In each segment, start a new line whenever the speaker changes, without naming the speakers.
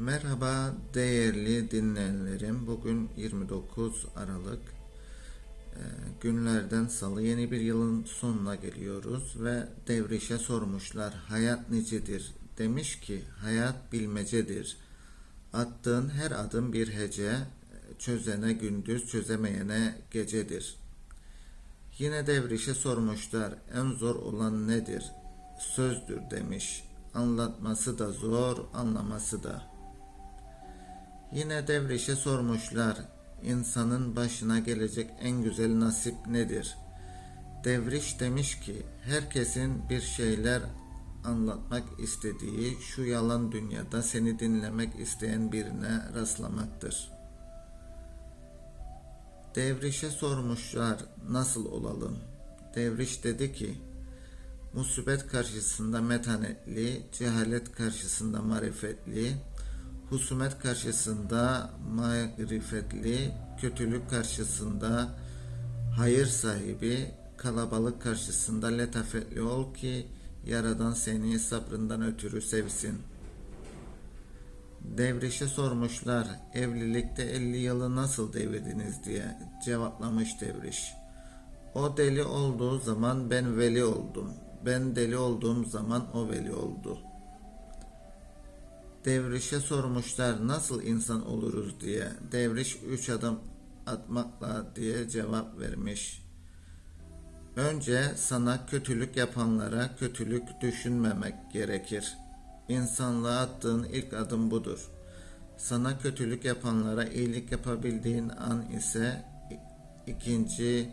Merhaba değerli dinleyenlerim. Bugün 29 Aralık Ee, günlerden salı yeni bir yılın sonuna geliyoruz ve devrişe sormuşlar hayat nicedir? Demiş ki hayat bilmecedir. Attığın her adım bir hece, çözene gündüz çözemeyene gecedir. Yine devrişe sormuşlar en zor olan nedir? Sözdür demiş. Anlatması da zor, anlaması da. Yine devrişe sormuşlar, insanın başına gelecek en güzel nasip nedir? Devriş demiş ki, herkesin bir şeyler anlatmak istediği şu yalan dünyada seni dinlemek isteyen birine rastlamaktır. Devrişe sormuşlar, nasıl olalım? Devriş dedi ki, musibet karşısında metanetli, cehalet karşısında marifetli, husumet karşısında marifetli, kötülük karşısında hayır sahibi, kalabalık karşısında letafetli ol ki Yaradan seni sabrından ötürü sevsin. Devrişe sormuşlar, evlilikte 50 yılı nasıl devirdiniz diye cevaplamış devriş. O deli olduğu zaman ben veli oldum. Ben deli olduğum zaman o veli oldu.'' Devrişe sormuşlar nasıl insan oluruz diye. Devriş üç adım atmakla diye cevap vermiş. Önce sana kötülük yapanlara kötülük düşünmemek gerekir. İnsanlığa attığın ilk adım budur. Sana kötülük yapanlara iyilik yapabildiğin an ise ikinci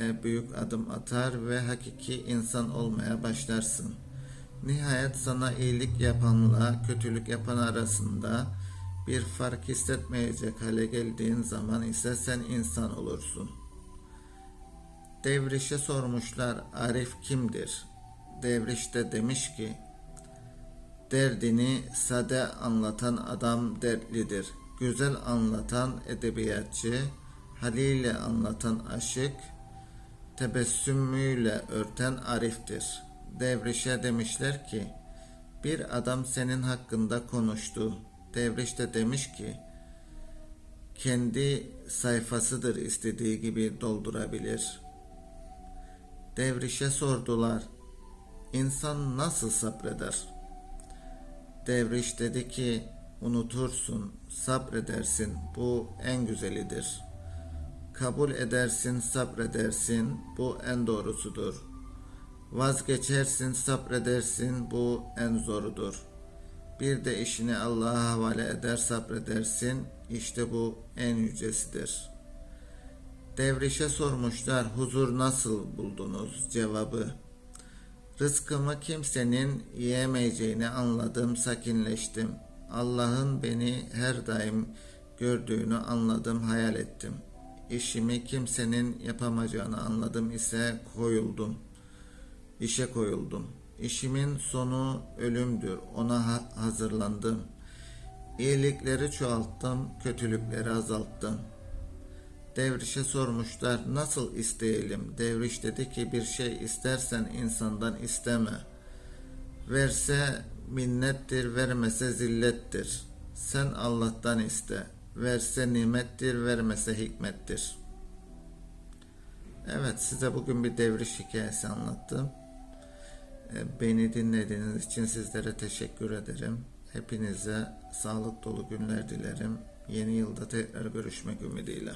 e, büyük adım atar ve hakiki insan olmaya başlarsın.'' Nihayet sana iyilik yapanla kötülük yapan arasında bir fark hissetmeyecek hale geldiğin zaman ise sen insan olursun. Devrişe sormuşlar Arif kimdir? Devriş de demiş ki Derdini sade anlatan adam dertlidir. Güzel anlatan edebiyatçı, haliyle anlatan aşık, tebessümüyle örten ariftir.'' Devriş'e demişler ki bir adam senin hakkında konuştu. Devriş de demiş ki kendi sayfasıdır istediği gibi doldurabilir. Devriş'e sordular. İnsan nasıl sabreder? Devriş dedi ki unutursun, sabredersin. Bu en güzelidir. Kabul edersin, sabredersin. Bu en doğrusudur.'' Vazgeçersin, sabredersin, bu en zorudur. Bir de işini Allah'a havale eder, sabredersin, işte bu en yücesidir. Devrişe sormuşlar, huzur nasıl buldunuz? Cevabı, rızkımı kimsenin yiyemeyeceğini anladım, sakinleştim. Allah'ın beni her daim gördüğünü anladım, hayal ettim. İşimi kimsenin yapamayacağını anladım ise koyuldum.'' İşe koyuldum. İşimin sonu ölümdür. Ona ha- hazırlandım. İyilikleri çoğalttım, kötülükleri azalttım. Devrişe sormuşlar nasıl isteyelim? Devriş dedi ki bir şey istersen insandan isteme. Verse minnettir, vermese zillettir. Sen Allah'tan iste. Verse nimettir, vermese hikmettir. Evet size bugün bir devriş hikayesi anlattım. E, beni dinlediğiniz için sizlere teşekkür ederim. Hepinize sağlık dolu günler dilerim. Yeni yılda tekrar görüşmek ümidiyle.